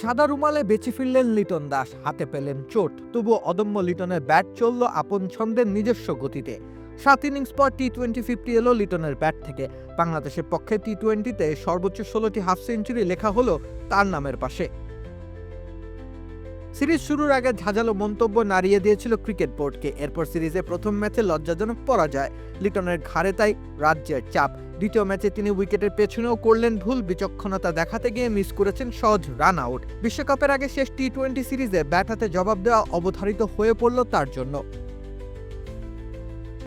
সাদা রুমালে বেঁচে ফিরলেন লিটন দাস, হাতে পেলেন চোট। তবু অদম্য লিটনের ব্যাট চলল আপন ছন্দের নিজস্ব গতিতে। সাত ইনিংস পর টি টোয়েন্টি ফিফটি এলো লিটনের ব্যাট থেকে। বাংলাদেশের পক্ষে টি টোয়েন্টিতে সর্বোচ্চ ষোলোটি হাফ সেঞ্চুরি লেখা হলো তার নামের পাশে। সিরিজ শুরুর আগে ঝাঁঝালো মন্তব্য নাড়িয়ে দিয়েছিল ক্রিকেট বোর্ডকে। এরপর সিরিজে প্রথম ম্যাচে লজ্জাজনক পরাজয়, লিটনের ঘাড়ে তাই রাজ্যের চাপ। দ্বিতীয় ম্যাচে তিনি উইকেটের পেছনেও করলেন ভুল, বিচক্ষণতা দেখাতে গিয়ে মিস করেছেন সহজ রান আউট বিশ্বকাপের আগে শেষ টি টোয়েন্টি সিরিজে ব্যাট হাতে জবাব দেওয়া অবধারিত হয়ে পড়ল তার জন্য।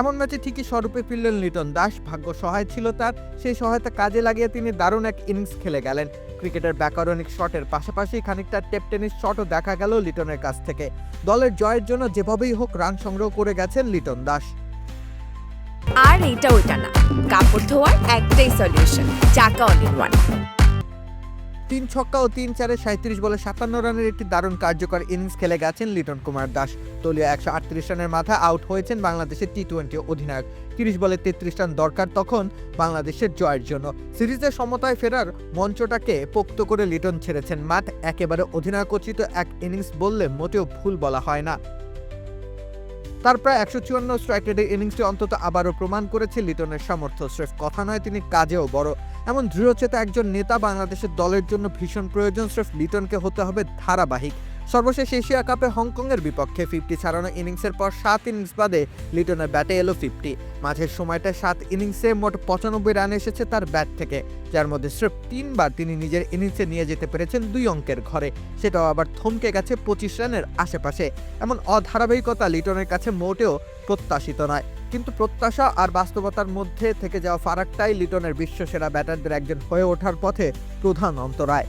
এমন ম্যাচে ঠিকই স্বরূপে ফিরলেন লিটন দাস। ভাগ্য সহায় ছিল তার সেই সহায়তা কাজে লাগিয়ে তিনি দারুণ এক ইনিংস খেলে গেলেন। ক্রিকেটের ব্যাকরণিক শটের পাশাপাশি খানিকটা টেপ টেনিস শটও দেখা গেল লিটনের কাছ থেকে। দলের জয়ের জন্য যেভাবেই হোক রান সংগ্রহ করে গেছেন লিটন দাস। আর এটা ওইটা না। কাপড় ধোয়ার একটাই সলিউশন চাকা অল ওয়ান তিন ছক্কা ও তিন চারে সাঁত্রিশ বলে সাতান্ন রানের একটি দারুণ কার্যকর ইনিংস খেলে গেছেন লিটন কুমার দাস। দলীয় একশো আটত্রিশ রানের মাথা আউট হয়েছেন বাংলাদেশের টি টোয়েন্টি অধিনায়ক। তিরিশ বলে তেত্রিশ রান দরকার তখন বাংলাদেশের জয়ের জন্য। সিরিজের সমতায় ফেরার মঞ্চটাকে পোক্ত করে লিটন ছেড়েছেন মাঠ। একেবারে অধিনায়কোচিত এক ইনিংস বললে মোটেও ভুল বলা হয় না। তার প্রায় একশো চুয়ান্ন স্ট্রাইক রেটের ইনিংসটি অন্তত আবারও প্রমাণ করেছে লিটনের সামর্থ্য। স্রেফ কথা নয়, তিনি কাজেও বড়। এমন দৃঢ়চেতা একজন নেতা বাংলাদেশের দলের জন্য ভীষণ প্রয়োজন। স্রেফ লিটনকে হতে হবে ধারাবাহিক। সর্বশেষ এশিয়া কাপে হংকংয়ের বিপক্ষে ফিফটি ছাড়ানো ইনিংসের পর সাত ইনিংস বাদে লিটনের ব্যাটে এলো ফিফটি। মাঝের সময়টা সাত ইনিংসে মোট পঁচানব্বই রান এসেছে তার ব্যাট থেকে, যার মধ্যে স্রেফ তিনবার তিনি নিজের ইনিংসে নিয়ে যেতে পেরেছেন দুই অঙ্কের ঘরে। সেটাও আবার থমকে গেছে পঁচিশ রানের আশেপাশে। এমন অধারাবাহিকতা লিটনের কাছে মোটেও প্রত্যাশিত নয়। কিন্তু প্রত্যাশা আর বাস্তবতার মধ্যে থেকে যাওয়া ফারাকটাই লিটনের বিশ্বসেরা ব্যাটারদের একজন হয়ে ওঠার পথে প্রধান অন্তরায়।